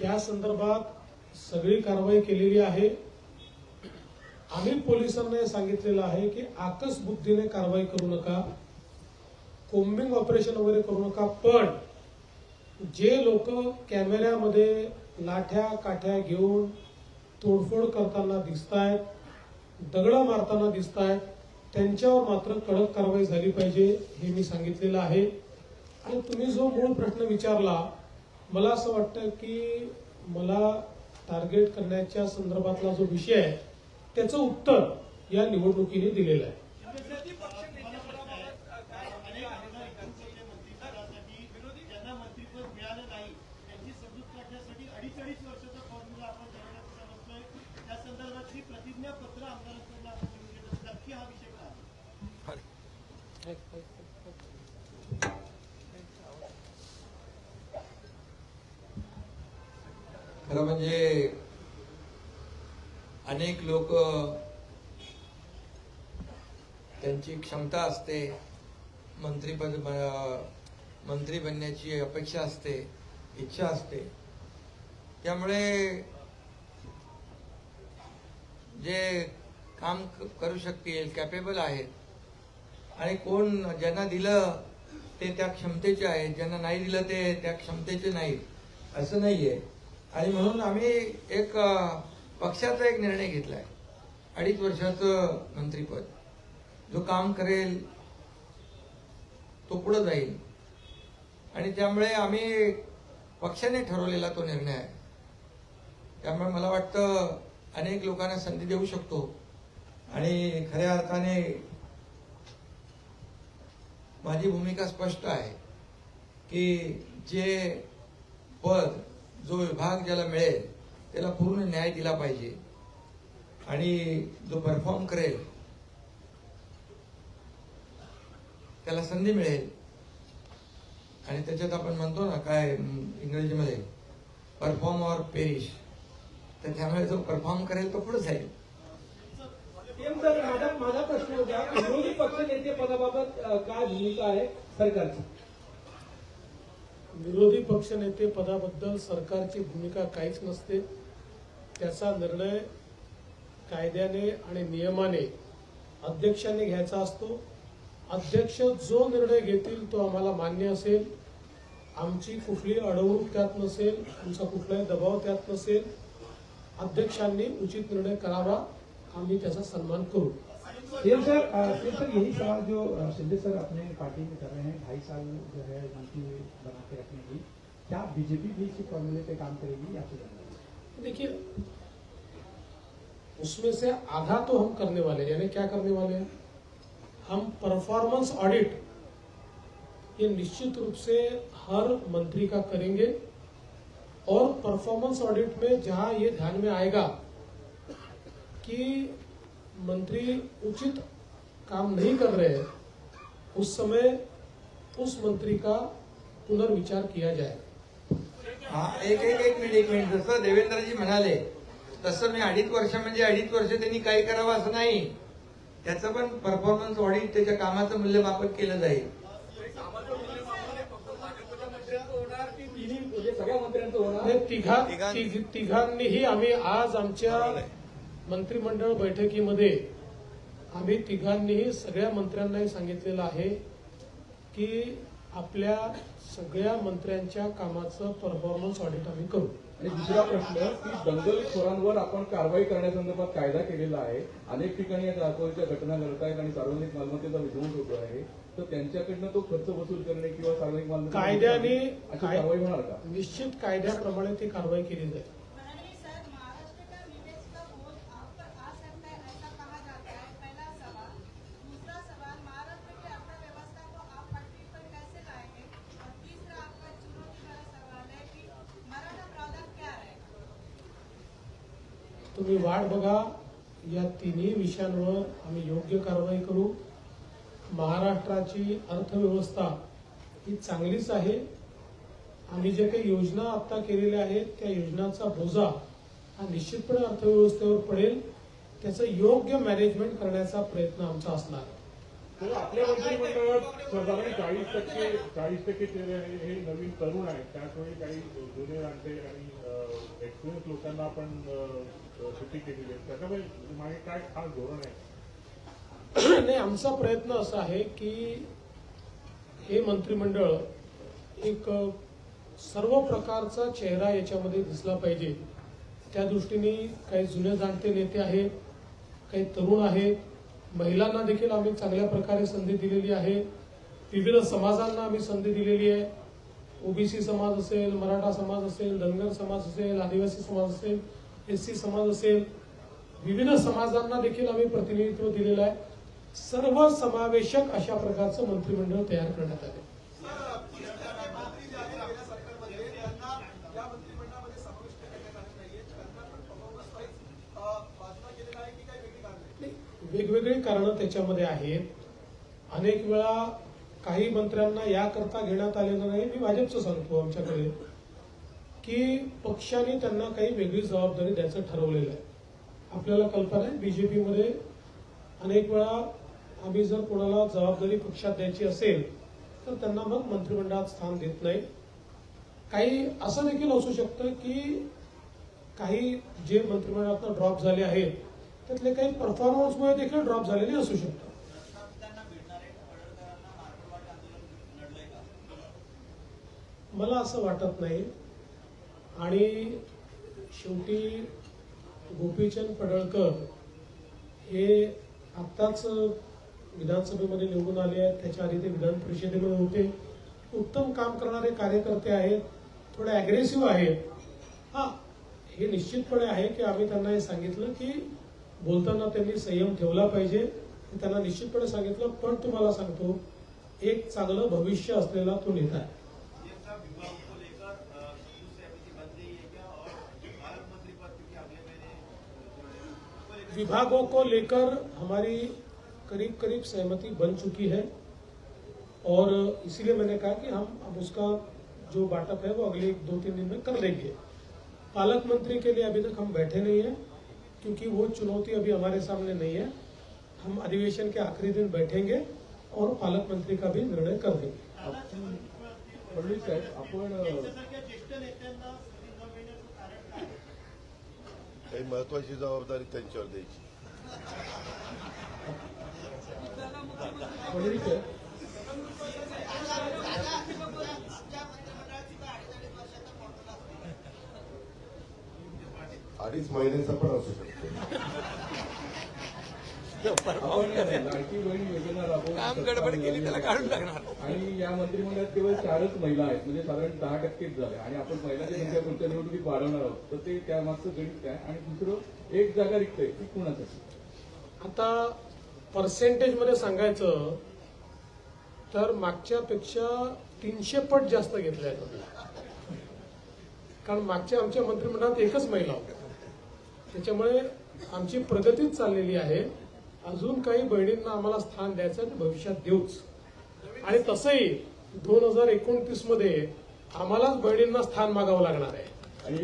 त्या संदर्भात सगळी कारवाई केलेली आहे. आम्ही पोलिसांना हे सांगितलेलं आहे की आकस बुद्धीने कारवाई करू नका कोम्बिंग ऑपरेशन वगैरे करू नका पण जे लोक कॅमेऱ्यामध्ये लाठ्या काठ्या घेऊन तोडफोड करताना दिसतायत दगडं मारताना दिसतायत त्यांच्यावर मात्र कडक कारवाई झाली पाहिजे हे मी सांगितलेलं आहे. आणि तुम्ही जो मूळ प्रश्न विचारला मला असं वाटतं की मला टार्गेट करण्याच्या संदर्भातला जो विषय आहे त्याचं उत्तर या निवडणुकीने दिलेलं आहे. विरोधी पक्ष नेत्यापदाबाबत काय अनेक आमदार विधानसभेचे मंत्रिपदासाठी ज्यांना मंत्रिपद मिळालं नाही त्यांची समजूत काढण्यासाठी अडीच अडीच वर्षाचा फॉर्म्युला आपण ठरवण्याचं समजतोय त्या संदर्भातली प्रतिज्ञापत्र आमदारांकडून आपण घेऊन घेत असतो नक्की हा विषय काय आहे? खरं म्हणजे अनेक लोक त्यांची क्षमता असते मंत्रीपद मंत्री बनण्याची अपेक्षा असते इच्छा असते. त्यामुळे जे काम करू शकतील कॅपेबल आहेत आणि कोण ज्यांना दिलं ते त्या क्षमतेचे आहेत ज्यांना नाही दिलं ते त्या क्षमतेचे नाहीत असं नाहीये. आणि म्हणून आम्ही एक पक्षाचा एक निर्णय घेतलाय. अडीच वर्षाचं मंत्रीपद. जो काम करेल तो पुढे जाईल. आणि त्यामुळे आम्ही पक्षाने ठरवलेला तो निर्णय आहे. त्यामुळे मला वाटतं अनेक लोकांना संधी देऊ शकतो. आणि खऱ्या अर्थाने माझी भूमिका स्पष्ट आहे की जे पद जो विभाग ज्याला मिळेल त्याला पूर्ण न्याय दिला पाहिजे. आणि जो परफॉर्म करेल त्याला संधी मिळेल. आणि त्याच्यात आपण म्हणतो ना काय इंग्रजीमध्ये परफॉर्म ऑर पेरिश तर त्यामुळे जो परफॉर्म करेल तो पुढे जाईल. माझा प्रश्न होता विरोधी पक्ष नेते पदाबाबत काय भूमिका आहे सरकारची? विरोधी पक्षनेते पदाबद्दल सरकारची भूमिका काहीच नसते. त्याचा निर्णय कायद्याने आणि नियमाने अध्यक्षांनी घ्यायचा असतो. अध्यक्ष जो निर्णय घेतील तो आम्हाला मान्य असेल. आमची कुठली अडवणूक त्यात नसेल आमचा कुठलाही दबाव त्यात नसेल. अध्यक्षांनी उचित निर्णय करावा. आम्ही त्याचा सन्मान करू. सीएम सर सीएम सर, यही सवाल जो शिंदे सर अपने पार्टी में कर रहे हैं, ढाई साल जो है मंत्री बना के रखने की, क्या बीजेपी भी इसी फॉर्मूले पे काम करेगी या फिर देखिए, उसमें से आधा तो हम करने वाले यानी क्या करने वाले हैं? हम परफॉर्मेंस ऑडिट ये निश्चित रूप से हर मंत्री का करेंगे, और परफॉर्मेंस ऑडिट में जहाँ ये ध्यान में आएगा कि मंत्री उचित काम नहीं कर रहे हैं उस समय उस मंत्री का पुनर्विचार किया जाएगा हा एक एक एक मिनिट एक मिनिट जसं देवेंद्रजी म्हणाले तसं मी अडीच वर्ष म्हणजे अडीच वर्ष त्यांनी काही करावं असं नाही. त्याचं पण परफॉर्मन्स ऑडिट त्याच्या कामाचं मूल्यमापन केलं जाईल. तिन्ही सगळ्या मंत्र्यांचं होणार नाही, तिघा तिघ- तिघांनीही आम्ही आज आमच्या मंत्रिमंडळ बैठकीमध्ये आम्ही तिघांनीही सगळ्या मंत्र्यांनाही सांगितलेलं आहे की आपल्या सगळ्या मंत्र्यांच्या कामाचं परफॉर्मन्स ऑडिट आम्ही करू. आणि दुसरा प्रश्न की दंगलखोरांवर आपण कारवाई करण्यासंदर्भात कायदा केलेला आहे. अनेक ठिकाणी या दाखवच्या घटना घडत आहेत आणि सार्वजनिक मालमत्तेचा विध्वंस होतो आहे. तर त्यांच्याकडनं तो खर्च वसूल करणे किंवा सार्वजनिक मालमत्ता कायद्याने कारवाई होणार का? निश्चित कायद्याप्रमाणे ती कारवाई केली जाईल फडणवीस सर महाराष्ट्र का विवेक का बोझ आप पर आ सकता है ऐसा कहा जाता है पहला सवाल दूसरा सवाल महाराष्ट्र की अर्थव्यवस्था को आप पटरी पर कैसे लाएंगे और तीसरा आपका चुनौती भरा सवाल है कि मराठा प्रावधान क्या रहेगा तुम्ही वाट बघा या तिन्ही विषयांवर आम्ही योग्य कारवाई करू. महाराष्ट्राची अर्थव्यवस्था ही चांगलीच आहे. आम्ही जे काही योजना आता केलेल्या आहेत त्या योजनांचा बोजा हा निश्चितपणे अर्थव्यवस्थेवर पडेल. त्याचं योग्य मॅनेजमेंट करण्याचा प्रयत्न आमचा असणार. आहे तर आपल्या मंत्रिमंडळात साधारण चाळीस टक्के चाळीस टक्के चेहरे हे नवीन तरुण आहेत. त्याचवेळी काही जुने जाणते आणि एक्सपिरियन्स लोकांना आपण सुट्टी केलेली आहे. त्याच्यामुळे मागे काय खास धोरण आहे? नाही आमचा प्रयत्न असा आहे की हे मंत्रिमंडळ एक सर्व प्रकारचा चेहरा याच्यामध्ये दिसला पाहिजे. त्या दृष्टीने काही जुने जाणते नेते आहेत काही तरुण आहेत महिलांना देखील आम्ही चांगल्या प्रकारे संधी दिलेली आहे. विविध समाजांना आम्ही संधी दिलेली आहे. ओबीसी समाज असेल मराठा समाज असेल धनगर समाज असेल आदिवासी समाज असेल एस सी समाज असेल विविध समाजांना देखील आम्ही प्रतिनिधित्व दिलेलं आहे. सर्व समावेशक अशा प्रकारचं मंत्रिमंडळ तयार करण्यात आले. वेगवेगळी कारणं त्याच्यामध्ये आहेत. अनेक वेळा काही मंत्र्यांना याकरता घेण्यात आलेलं नाही. मी भाजपचं सांगतो आमच्याकडे की पक्षाने त्यांना काही वेगळी जबाबदारी द्यायचं ठरवलेलं आहे. आपल्याला कल्पना आहे बीजेपीमध्ये अनेक वेळा आम्ही जर कोणाला जबाबदारी पक्षात द्यायची असेल तर त्यांना मग मंत्रिमंडळात स्थान देत नाही. काही असं देखील असू शकतं की काही जे मंत्रिमंडळात ड्रॉप झाले आहेत त्यातले काही परफॉर्मन्समुळे देखील ड्रॉप झालेले असू शकतात. मला असं वाटत नाही. आणि शेवटी गोपीचंद पडळकर हे आत्ताच विधानसभेमध्ये निवडून आले आहेत. त्याच्या आधी ते विधान परिषदेमध्ये होते. उत्तम काम करणारे कार्यकर्ते आहेत. थोडे ॲग्रेसिव्ह आहेत. हा हे निश्चितपणे आहे की आम्ही त्यांना हे सांगितलं की बोलताना त्यांनी संयम ठेवला पाहिजे हे त्यांना निश्चितपणे सांगितलं. पण तुम्हाला सांगतो एक चांगलं भविष्य असलेला तो नेता आहे. विभाग को? लेकर है। विभागों को लेकर हमारी करीब करीब सहमति बन चुकी है। और इसीलिए मैंने कहा कि हम अब उसका जो बाटअप है वो अगले एक दो तीन दिन में कर लेंगे। पालक मंत्री के लिए अभी तक हम बैठे नहीं हैं। क्योंकि वो चुनौती अभी हमारे सामने नहीं है। हम अधिवेशन के आखिरी दिन बैठेंगे और पालक मंत्री का भी निर्णय कर देंगे। फडणवीस साहेब आपण काही महत्वाची जबाबदारी त्यांच्यावर द्यायची. फडणवीस साहेब अडीच महिन्याचा पण असू शकतो लाडकी बहीण योजना राबवून आणि या मंत्रिमंडळात केवळ चारच महिला आहेत म्हणजे साधारण दहा टक्केच झाले. आणि आपण महिलांची संख्या पुढच्या निवडणुकीत वाढवणार आहोत. तर ते त्यामागचं गणित काय? आणि दुसरं एक जागा रिक्त आहे ती कुणासाठी? आता पर्सेंटेजमध्ये सांगायचं तर मागच्या पेक्षा तीनशे पट जास्त घेतल्या आहेत. कारण मागच्या आमच्या मंत्रिमंडळात एकच महिला होत्या. त्याच्यामुळे आमची प्रगतीच चाललेली आहे. अजून काही बहिणींना आम्हाला स्थान द्यायचं ते भविष्यात देऊच. आणि तसंही दोन हजार एकोणतीसमध्ये आम्हालाच बहिणींना स्थान मागावं लागणार आहे. आणि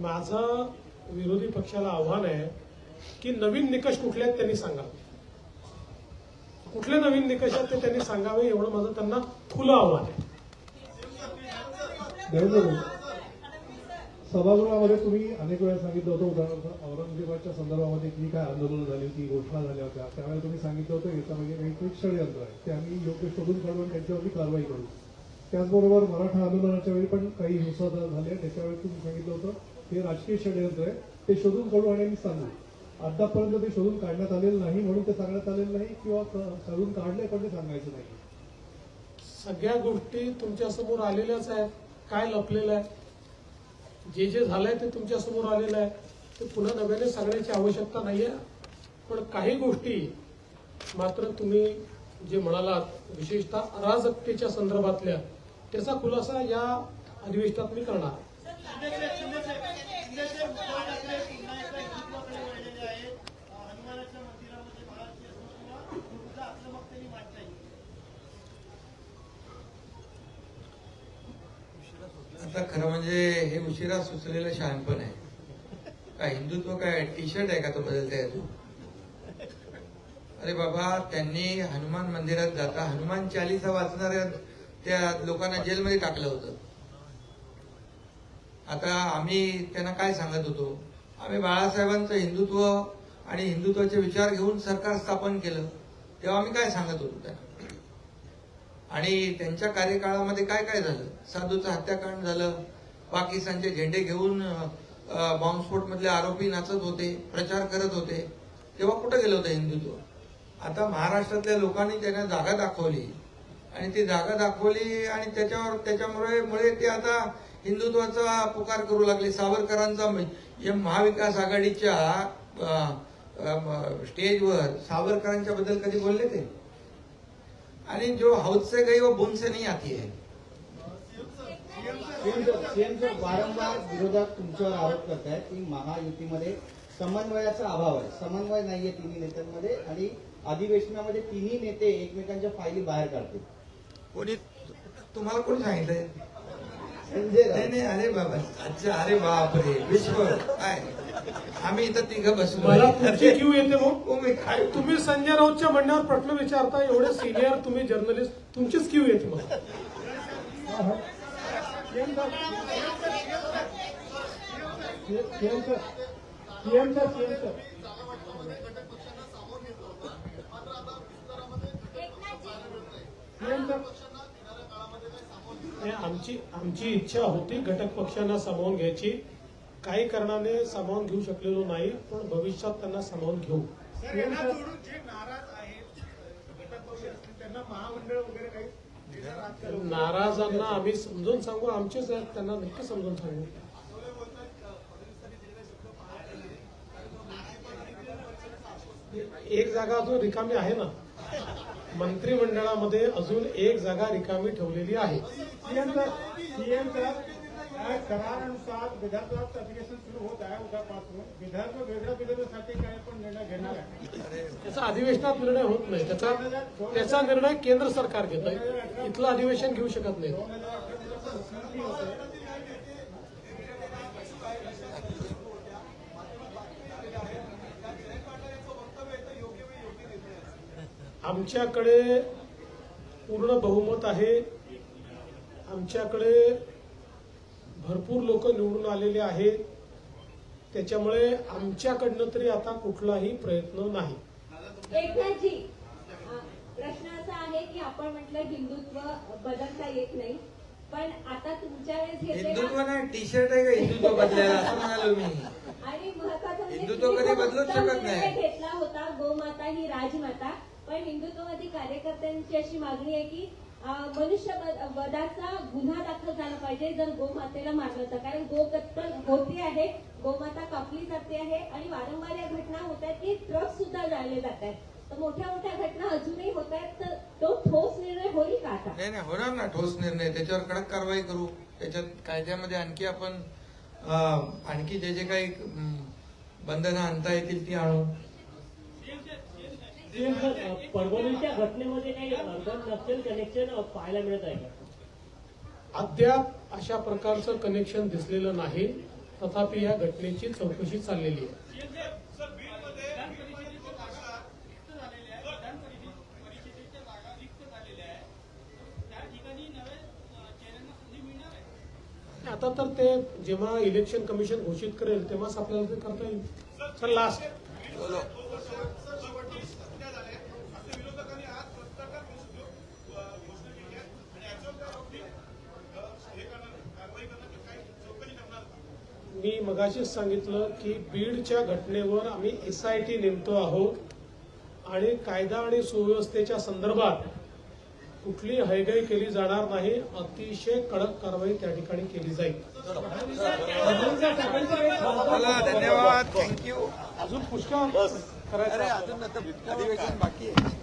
माझं विरोधी पक्षाला आव्हान आहे की नवीन निकष कुठले आहेत त्यांनी सांगावे. कुठले नवीन निकष आहेत ते त्यांनी सांगावे एवढं माझं त्यांना खुलं आव्हान आहे. सभागृहामध्ये तुम्ही अनेक वेळा सांगितलं होतं उदाहरणार्थ औरंगजेबाच्या संदर्भामध्ये जी काय आंदोलनं झाली होती घोषणा झाल्या होत्या. त्यावेळेला तुम्ही सांगितलं होतं याच्यामध्ये काही षडयंत्र आहे. ते आम्ही योग्य शोधून काढून त्यांच्यावरती कारवाई करू. त्याचबरोबर मराठा आंदोलनाच्या वेळी पण काही हिंसाचार झाले. त्याच्यावेळी तुम्ही सांगितलं होतं हे राजकीय षडयंत्र आहे. ते शोधून काढू आणि आम्ही सांगू. आतापर्यंत ते शोधून काढण्यात आलेलं नाही म्हणून ते सांगण्यात आलेलं नाही किंवा शोधून काढले पण ते सांगायचं नाही. सगळ्या गोष्टी तुमच्यासमोर आलेल्याच आहेत. काय लपलेलं आहे? जे जे झालंय ते तुमच्यासमोर आलेलं आहे. ते पुन्हा नव्याने सांगण्याची आवश्यकता नाहीये. पण काही गोष्टी मात्र तुम्ही जे म्हणालात विशेषतः अराजकतेच्या संदर्भातल्या त्याचा खुलासा या अधिवेशनात मी करणार. आता खरं म्हणजे हे उशिरा सुचलेलं शहाणपण आहे. काय हिंदुत्व काय? टी शर्ट आहे का तो बदलता तू अरे बाबा त्यांनी हनुमान मंदिरात जाता हनुमान चालिसा वाचणाऱ्या त्या लोकांना जेलमध्ये टाकलं होतं. आता आम्ही त्यांना काय सांगत होतो? आम्ही बाळासाहेबांचं हिंदुत्व आणि हिंदुत्वाचे विचार घेऊन सरकार स्थापन केलं. तेव्हा आम्ही काय सांगत होतो त्यांना? आणि त्यांच्या कार्यकाळामध्ये काय काय झालं? साधूचं हत्याकांड झालं. पाकिस्तानचे झेंडे घेऊन बॉम्बस्फोट मधले आरोपी नाचत होते प्रचार करत होते. तेव्हा कुठं गेलं होतं हिंदुत्व? आता महाराष्ट्रातल्या लोकांनी त्यांना जागा दाखवली. आणि ती जागा दाखवली आणि त्याच्यावर त्याच्यामुळे मुळे ते आता हिंदुत्वाचा पुकार करू लागले. सावरकरांचा या महाविकास आघाडीच्या स्टेजवर सावरकरांच्या बद्दल कधी बोलले ते? आणि जो हौद से गई वो बुन से नहीं आती है। सीएमचं वारंवार विरोधात तुमच्यावर आरोप करतायत की महायुतीमध्ये समन्वयाचा अभाव आहे. समन्वय नाहीये तिन्ही नेत्यांमध्ये आणि अधिवेशनामध्ये तिन्ही नेते एकमेकांच्या फायली बाहेर काढतील. कोणी तुम्हाला कोणी सांगितलंय? नाही नाही अरे बाबा अच्छा अरे बापरे विश्व काय? आम्ही इथं तिघं बसलो मला तुमची क्यू येते मग? मी काय? तुम्ही संजय राऊतच्या म्हणण्यावर प्रश्न विचारता एवढे सिनियर तुम्ही जर्नलिस्ट तुमचीच क्यू येते मग. CM sir CM sir CM sir CM sir नाही, आमची आमची इच्छा होती घटक पक्षांना सामावून घ्यायची. काही कारणाने सामावून घेऊ शकलेलो नाही पण भविष्यात त्यांना सामावून घेऊ. नाराजांना आम्ही समजून सांगू आमचेच आहेत त्यांना नक्की समजून सांगू. एक जागा अजून रिकामी आहे ना? मंत्रिमंडळामध्ये अजून एक जागा रिकामी ठेवलेली आहे. करारानुसार विदर्भात अधिवेशन सुरू होत आहे उद्यापासून. विदर्भ वेगळं बिलवण्यासाठी काय पण निर्णय घेणार आहे. त्याचा अधिवेशनात निर्णय होत नाही. त्याचा त्याचा निर्णय केंद्र सरकार घेत आहे इथलं अधिवेशन घेऊ शकत नाही. आमच्याकडे पूर्ण बहुमत आहे. आमच्याकडे भरपूर लोक निवडून आलेले आहेत. त्याच्यामुळे आमच्याकडनं तरी आता कुठलाही प्रयत्न नाही. एकनाथजी प्रश्न असा आहे की आपण म्हटलं हिंदुत्व बदलता येत नाही पण आता तुमच्या वेळेस हिंदुत्व नाही टी शर्ट आहे का हिंदुत्व बदलायला? असं म्हणालो मी. आणि महत्वाचं म्हणजे हिंदुत्व कधी बदलूच उत्तम शकत नाही. घेतला होता गोमाता ही राजमाता. पण हिंदुत्ववादी कार्यकर्त्यांची अशी मागणी आहे की मनुष्य वधाचा गुन्हा दाखल झाला पाहिजे जर गोमातेला मारलं तर. कारण गो होते आहे गोमाता कापली जाते आहे आणि वारंवार या घटना होत आहेत की ट्रक सुद्धा जाळले जात आहेत. तर मोठ्या मोठ्या घटना अजूनही होत आहेत तर तो ठोस निर्णय होईल का आता? नाही नाही होणार ना ठोस निर्णय. त्याच्यावर कडक कारवाई करू. त्याच्यात कायद्यामध्ये आणखी आपण आणखी जे जे काही बंधनं आणता येतील ती आणू. परभणीच्या घटनेमध्ये काही अर्बन नक्षल कनेक्शन पाहायला मिळत आहे का? अद्याप अशा प्रकारचं कनेक्शन दिसलेलं नाही. तथापि या घटनेची चौकशी चाललेली आहे. आहे आता तर ते जेव्हा इलेक्शन कमिशन घोषित करेल तेव्हाच आपल्याला ते करता येईल. तर लास्ट मी मगाशीच सांगितलं की बीडच्या घटनेवर आम्ही एसआयटी नेमतो आहोत. आणि कायदा आणि सुव्यवस्थेच्या संदर्भात कुठली हयगय केली जाणार नाही अतिशय कडक कारवाई त्या ठिकाणी केली जाईल. धन्यवाद. थँक्यू अजून पुष्कळ करायचं अधिवेशन बाकी आहे.